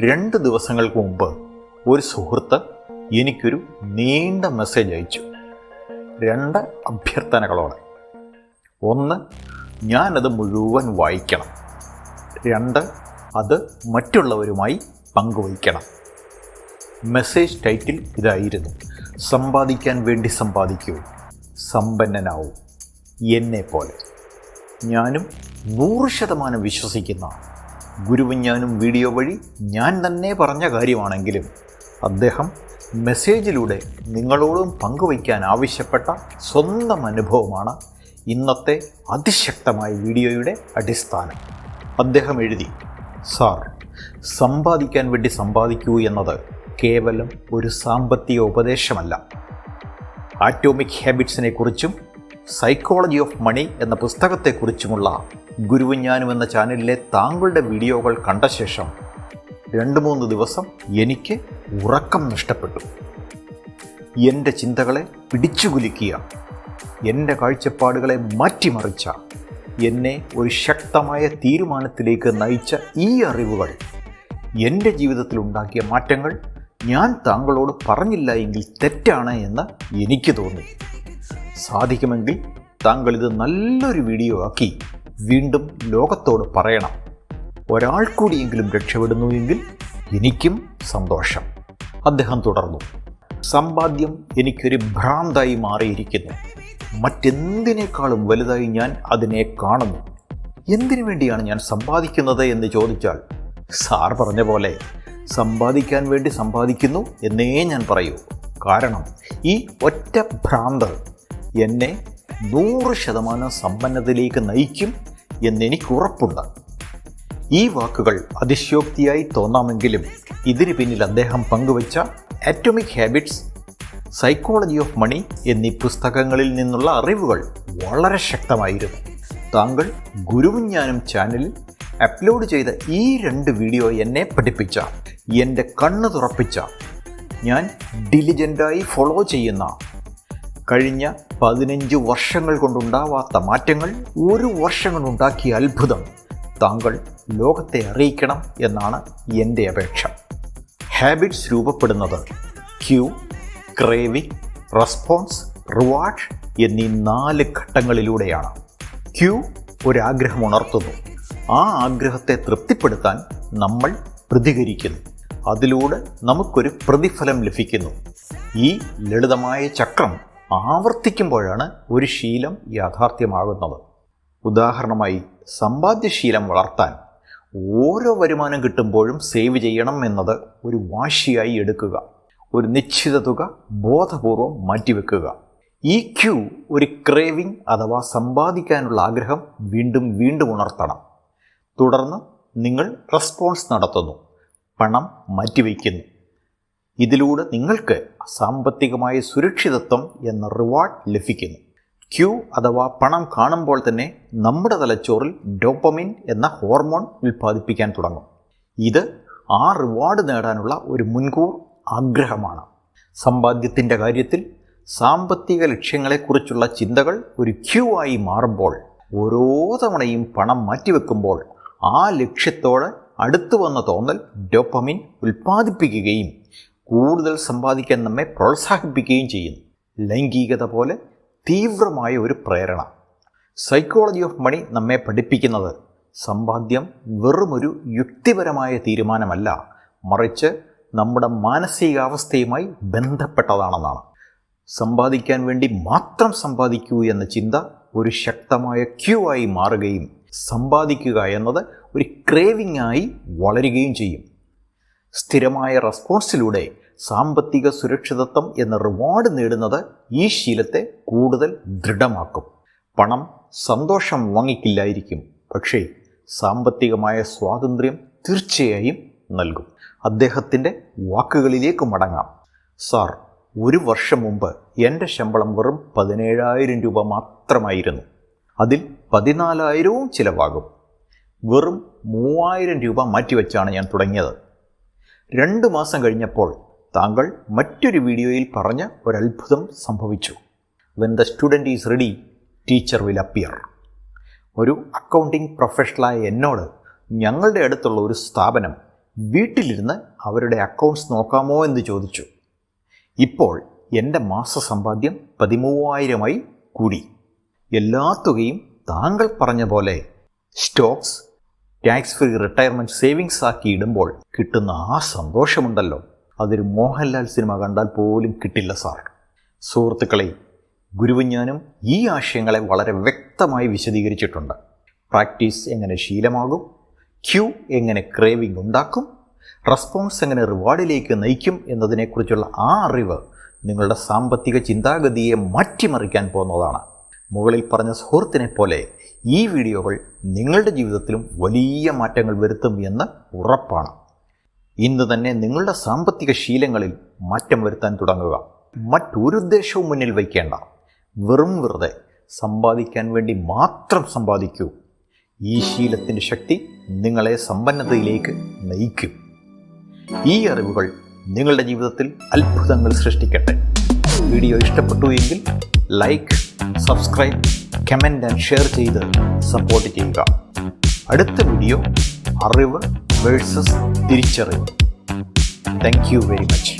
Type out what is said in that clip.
രണ്ട് ദിവസങ്ങൾക്ക് മുമ്പ് ഒരു സുഹൃത്ത് എനിക്കൊരു നീണ്ട മെസ്സേജ് അയച്ചു. രണ്ട് അഭ്യർത്ഥനകളോടെ. ഒന്ന് ഞാനത് മുഴുവൻ വായിക്കണം. രണ്ട് അത് മറ്റുള്ളവരുമായി പങ്കുവയ്ക്കണം. മെസ്സേജ് ടൈറ്റിൽ ഇതായിരുന്നു. സമ്പാദിക്കാൻ വേണ്ടി സമ്പാദിക്കൂ. സമ്പന്നനാവും. എന്നെ പോലെ ഞാനും നൂറ് ശതമാനം വിശ്വസിക്കുന്ന ഗുരുവും ഞാനും വീഡിയോ വഴി ഞാൻ തന്നെ പറഞ്ഞ കാര്യമാണെങ്കിലും അദ്ദേഹം മെസ്സേജിലൂടെ നിങ്ങളോടും പങ്കുവയ്ക്കാൻ ആവശ്യപ്പെട്ട സ്വന്തം അനുഭവമാണ് ഇന്നത്തെ അതിശക്തമായ വീഡിയോയുടെ അടിസ്ഥാനം. അദ്ദേഹം എഴുതി സാർ സമ്പാദിക്കാൻ വേണ്ടി സമ്പാദിക്കൂ എന്നത് കേവലം ഒരു സാമ്പത്തിക ഉപദേശമല്ല. ആറ്റോമിക് ഹാബിറ്റ്സിനെ കുറിച്ചും സൈക്കോളജി ഓഫ് മണി എന്ന പുസ്തകത്തെക്കുറിച്ചുമുള്ള ഗുരുവും ഞാനും എന്ന ചാനലിലെ താങ്കളുടെ വീഡിയോകൾ കണ്ട ശേഷം രണ്ട് മൂന്ന് ദിവസം എനിക്ക് ഉറക്കം നഷ്ടപ്പെട്ടു. എന്റെ ചിന്തകളെ പിടിച്ചുകുലുക്കിയ എന്റെ കാഴ്ചപ്പാടുകളെ മാറ്റിമറിച്ച എന്നെ ഒരു ശക്തമായ തീരുമാനത്തിലേക്ക് നയിച്ച ഈ അറിവുകൾ എന്റെ ജീവിതത്തിൽ ഉണ്ടാക്കിയ മാറ്റങ്ങൾ ഞാൻ താങ്കളോട് പറഞ്ഞില്ല എങ്കിൽ തെറ്റാണ് എന്ന് എനിക്ക് തോന്നി. സാധിക്കുമെങ്കിൽ താങ്കൾ ഇത് നല്ലൊരു വീഡിയോ ആക്കി വീണ്ടും ലോകത്തോട് പറയണം. ഒരാൾ കൂടിയെങ്കിലും രക്ഷപ്പെടുന്നു എങ്കിൽ എനിക്കും സന്തോഷം. അദ്ദേഹം തുടർന്നു. സമ്പാദ്യം എനിക്കൊരു ഭ്രാന്തായി മാറിയിരിക്കുന്നു. മറ്റെന്തിനേക്കാളും വലുതായി ഞാൻ അതിനെ കാണുന്നു. എന്തിനു വേണ്ടിയാണ് ഞാൻ സമ്പാദിക്കുന്നത് എന്ന് ചോദിച്ചാൽ സാർ പറഞ്ഞ പോലെ സമ്പാദിക്കാൻ വേണ്ടി സമ്പാദിക്കുന്നു എന്നേ ഞാൻ പറയൂ. കാരണം ഈ ഒറ്റ ഭ്രാന്ത് എന്നെ നൂറ് ശതമാനം സമ്പന്നതയിലേക്ക് നയിക്കും എന്നെനിക്ക് ഉറപ്പുണ്ട്. ഈ വാക്കുകൾ അതിശയോക്തിയായി തോന്നാമെങ്കിലും ഇതിന് പിന്നിൽ അദ്ദേഹം പങ്കുവച്ച atomic habits psychology of money എന്നീ പുസ്തകങ്ങളിൽ നിന്നുള്ള അറിവുകൾ വളരെ ശക്തമായിരുന്നു. താങ്കൾ ഗുരുവിജ്ഞാനം ഞാനും ചാനലിൽ അപ്ലോഡ് ചെയ്ത ഈ രണ്ട് വീഡിയോ എന്നെ പഠിപ്പിച്ച എന്റെ കണ്ണ് തുറപ്പിച്ച ഞാൻ ഡിലിജന്റായി ഫോളോ ചെയ്യുന്ന കഴിഞ്ഞ പതിനഞ്ച് വർഷങ്ങൾ കൊണ്ടുണ്ടാവാത്ത മാറ്റങ്ങൾ ഒരു വർഷം കൊണ്ടുണ്ടാക്കിയ അത്ഭുതം താങ്കൾ ലോകത്തെ അറിയിക്കണം എന്നാണ് എന്റെ അപേക്ഷ. ഹാബിറ്റ്സ് രൂപപ്പെടുന്നത് ക്യൂ ക്രേവിംഗ് റെസ്പോൺസ് റിവാർഡ് എന്നീ നാല് ഘട്ടങ്ങളിലൂടെയാണ്. ക്യൂ ഒരാഗ്രഹം ഉണർത്തുന്നു. ആ ആഗ്രഹത്തെ തൃപ്തിപ്പെടുത്താൻ നമ്മൾ പ്രതികരിക്കുന്നു. അതിലൂടെ നമുക്കൊരു പ്രതിഫലം ലഭിക്കുന്നു. ഈ ലളിതമായ ചക്രം ആവർത്തിക്കുമ്പോഴാണ് ഒരു ശീലം യാഥാർത്ഥ്യമാകുന്നത്. ഉദാഹരണമായി സമ്പാദ്യശീലം വളർത്താൻ ഓരോ വരുമാനം കിട്ടുമ്പോഴും സേവ് ചെയ്യണം എന്നത് ഒരു വാശിയായി എടുക്കുക. ഒരു നിശ്ചിത തുക ബോധപൂർവം മാറ്റിവെക്കുക. ഈ ക്യൂ ഒരു ക്രേവിംഗ് അഥവാ സമ്പാദിക്കാനുള്ള ആഗ്രഹം വീണ്ടും വീണ്ടും ഉണർത്തണം. തുടർന്ന് നിങ്ങൾ റെസ്പോൺസ് നടത്തുന്നു. പണം മാറ്റിവെക്കുന്നു ഇതിലൂടെ നിങ്ങൾക്ക് സാമ്പത്തികമായ സുരക്ഷിതത്വം എന്ന റിവാർഡ് ലഭിക്കുന്നു. ക്യൂ അഥവാ പണം കാണുമ്പോൾ തന്നെ നമ്മുടെ തലച്ചോറിൽ ഡോപ്പമിൻ എന്ന ഹോർമോൺ ഉൽപ്പാദിപ്പിക്കാൻ തുടങ്ങും. ഇത് ആ റിവാർഡ് നേടാനുള്ള ഒരു മുൻകൂർ ആഗ്രഹമാണ്. സമ്പാദ്യത്തിന്റെ കാര്യത്തിൽ സാമ്പത്തിക ലക്ഷ്യങ്ങളെക്കുറിച്ചുള്ള ചിന്തകൾ ഒരു ക്യൂ ആയി മാറുമ്പോൾ ഓരോ തവണയും പണം മാറ്റിവെക്കുമ്പോൾ ആ ലക്ഷ്യത്തോട് അടുത്തു വന്ന തോന്നൽ ഡോപ്പമിൻ ഉൽപ്പാദിപ്പിക്കുകയും കൂടുതൽ സമ്പാദിക്കാൻ നമ്മെ പ്രോത്സാഹിപ്പിക്കുകയും ചെയ്യുന്നു. ലൈംഗികത പോലെ തീവ്രമായ ഒരു പ്രേരണ. സൈക്കോളജി ഓഫ് മണി നമ്മെ പഠിപ്പിക്കുന്നത് സമ്പാദ്യം വെറുമൊരു യുക്തിപരമായ തീരുമാനമല്ല. മറിച്ച് നമ്മുടെ മാനസികാവസ്ഥയുമായി ബന്ധപ്പെട്ടതാണെന്നാണ്. സമ്പാദിക്കാൻ വേണ്ടി മാത്രം സമ്പാദിക്കൂ എന്ന ചിന്ത ഒരു ശക്തമായ ക്യൂ ആയി മാറുകയും സമ്പാദിക്കുക എന്നത് ഒരു ക്രേവിംഗ് ആയി വളരുകയും ചെയ്യും. സ്ഥിരമായ റെസ്പോൺസിലൂടെ സാമ്പത്തിക സുരക്ഷിതത്വം എന്ന റിവാർഡ് നേടുന്നത് ഈ ശീലത്തെ കൂടുതൽ ദൃഢമാക്കും. പണം സന്തോഷം വാങ്ങിക്കില്ലായിരിക്കും പക്ഷേ സാമ്പത്തികമായ സ്വാതന്ത്ര്യം തീർച്ചയായും നൽകും. അദ്ദേഹത്തിന്റെ വാക്കുകളിലേക്ക് മടങ്ങാം. സാർ ഒരു വർഷം മുമ്പ് എന്റെ ശമ്പളം വെറും പതിനേഴായിരം രൂപ മാത്രമായിരുന്നു. അതിൽ പതിനാലായിരവും ചിലവാകും. വെറും മൂവായിരം രൂപ മാറ്റിവെച്ചാണ് ഞാൻ തുടങ്ങിയത്. രണ്ട് മാസം കഴിഞ്ഞപ്പോൾ താങ്കൾ മറ്റൊരു വീഡിയോയിൽ പറഞ്ഞ ഒരത്ഭുതം സംഭവിച്ചു. When the student is ready teacher will appear ഒരു അക്കൗണ്ടിംഗ് പ്രൊഫഷണലായ എന്നോട് ഞങ്ങളുടെ അടുത്തുള്ള ഒരു സ്ഥാപനം വീട്ടിലിരുന്ന് അവരുടെ അക്കൗണ്ട്സ് നോക്കാമോ എന്ന് ചോദിച്ചു. ഇപ്പോൾ എന്റെ മാസ മാസസമ്പാദ്യം പതിമൂവായിരമായി കൂടി. എല്ലാ തുകയും താങ്കൾ പറഞ്ഞ പോലെ stocks tax free retirement savings ആക്കി ഇടുമ്പോൾ കിട്ടുന്ന ആ സന്തോഷമുണ്ടല്ലോ. അതൊരു മോഹൻലാൽ സിനിമ കണ്ടാൽ പോലും കിട്ടില്ല സാർ. സുഹൃത്തുക്കളെ ഗുരുവിഞ്ഞാനും ഈ ആശയങ്ങളെ വളരെ വ്യക്തമായി വിശദീകരിച്ചിട്ടുണ്ട്. പ്രാക്ടീസ് എങ്ങനെ ശീലമാകും? ക്യൂ എങ്ങനെ ക്രേവിംഗ് ഉണ്ടാക്കും? റെസ്പോൺസ് എങ്ങനെ റിവാർഡിലേക്ക് നയിക്കും എന്നതിനെക്കുറിച്ചുള്ള ആ അറിവ് നിങ്ങളുടെ സാമ്പത്തിക ചിന്താഗതിയെ മാറ്റിമറിക്കാൻ പോകുന്നതാണ്. മുകളിൽ പറഞ്ഞ സുഹൃത്തിനെ പോലെ ഈ വീഡിയോകൾ നിങ്ങളുടെ ജീവിതത്തിലും വലിയ മാറ്റങ്ങൾ വരുത്തും എന്ന് ഉറപ്പാണ്. ഇന്ന് തന്നെ നിങ്ങളുടെ സാമ്പത്തിക ശീലങ്ങളിൽ മാറ്റം വരുത്താൻ തുടങ്ങുക. മറ്റൊരു ഉദ്ദേശവും മുന്നിൽ വയ്ക്കേണ്ട. വെറും വെറുതെ സമ്പാദിക്കാൻ വേണ്ടി മാത്രം സമ്പാദിക്കൂ. ഈ ശീലത്തിന്റെ ശക്തി നിങ്ങളെ സമ്പന്നതയിലേക്ക് നയിക്കും. ഈ അറിവുകൾ നിങ്ങളുടെ ജീവിതത്തിൽ അത്ഭുതങ്ങൾ സൃഷ്ടിക്കട്ടെ. വീഡിയോ ഇഷ്ടപ്പെട്ടു എങ്കിൽ like subscribe comment and share ചെയ്ത് സപ്പോർട്ട് ചെയ്യുക. അടുത്ത വീഡിയോ അറിവ് വേഴ്സസ് തിരിച്ചറിവ്. Thank you very much